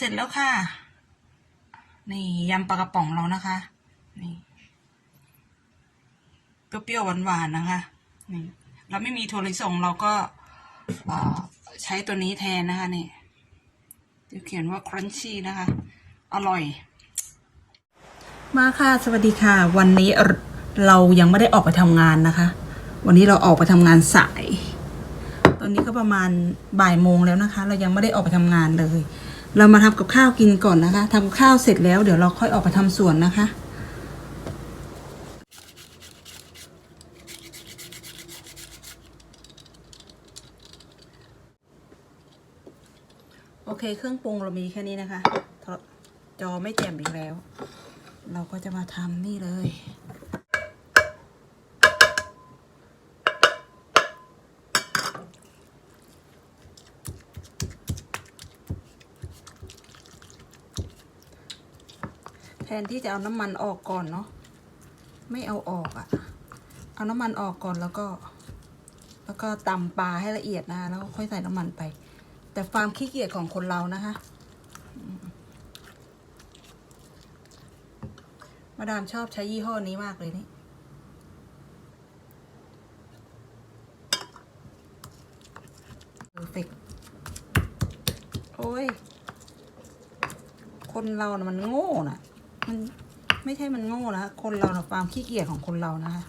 เสร็จแล้วค่ะ นี่ยำปลากระป๋องเรานะคะ นี่เปรี้ยวๆหวานๆนะคะ นี่ เราไม่มีถั่วลิสงเราก็ใช้ตัวนี้แทนนะคะนี่จะเขียนว่า crunchy นะคะ อร่อย มาค่ะ สวัสดีค่ะ วันนี้เรายังไม่ได้ออกไปทำงานนะคะ วันนี้เราออกไปทำงานสาย ตอนนี้ก็ประมาณบ่ายโมงแล้วนะคะ เรายังไม่ได้ออกไปทำงานเลย เรามาทำกับข้าวกินก่อนนะคะทำกับข้าวเสร็จแล้วเดี๋ยวเราค่อยออกไปทำสวนนะคะโอเค เครื่องปรุงเรามีแค่นี้นะคะ จอไม่แจ่มอีกแล้ว เราก็จะมาทำนี่เลย แทนที่จะเอาน้ำมันออกก่อนเนาะไม่เอาออกอะ่ะ เอาน้ำมันออกก่อนแล้วก็ แล้วก็ตำปลาให้ละเอียดนะแล้วก็ค่อยใส่น้ำมันไป แต่ความขี้เกียจของคนเรานะคะมาดามชอบใช้ยี่ห้อนี้มากเลยนี่โอ้ย คนเรานะมันโง่น่ะ มันไม่ใช่มันโง่แล้วคนเรานะความขี้เกียจของคนเรานะคะ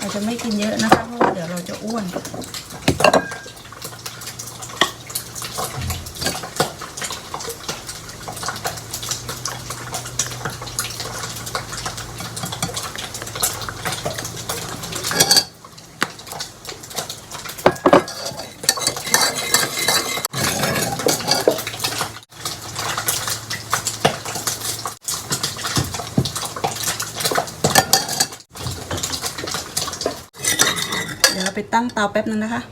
เราจะไม่กินเยอะนะคะเพราะว่าเดี๋ยวเราจะอ้วน เดี๋ยวเราไป ตั้งเตาแป๊บนึงนะคะ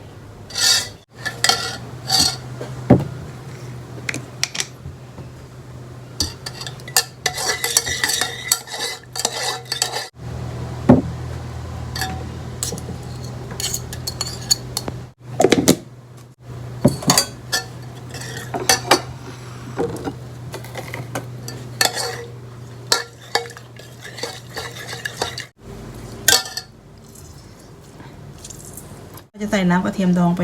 จะใส่น้ำกระเทียมดองไป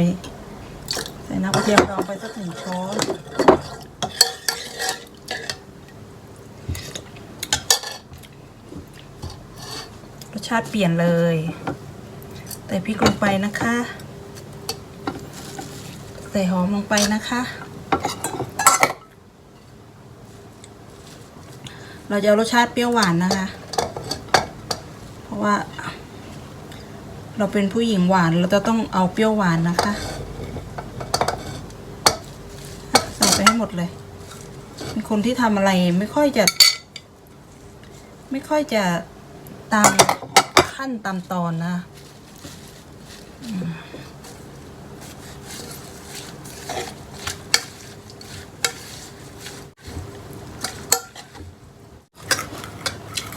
ใส่น้ำกระเทียมดองไปสักหนึ่งช้อนรสชาติเปลี่ยนเลย ใส่พริกลงไปนะคะ ใส่หอมลงไปนะคะ เราจะเอารสชาติเปรี้ยวหวานนะคะ เพราะว่า เราเป็นผู้หญิงหวานเราจะต้องเอาเปรี้ยวหวานนะคะ ใส่ไปให้หมดเลย เป็นคนที่ทำอะไรไม่ค่อยจะ ไม่ค่อยจะตามขั้นตามตอนนะ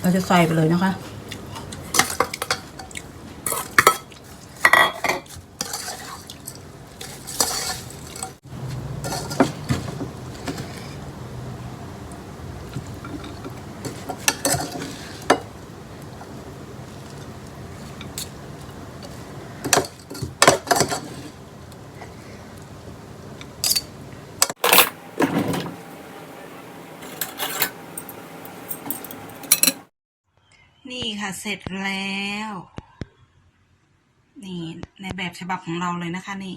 เราจะใส่ไปเลยนะคะ นี่ค่ะเสร็จแล้ว นี่ในแบบฉบับของเราเลยนะคะนี่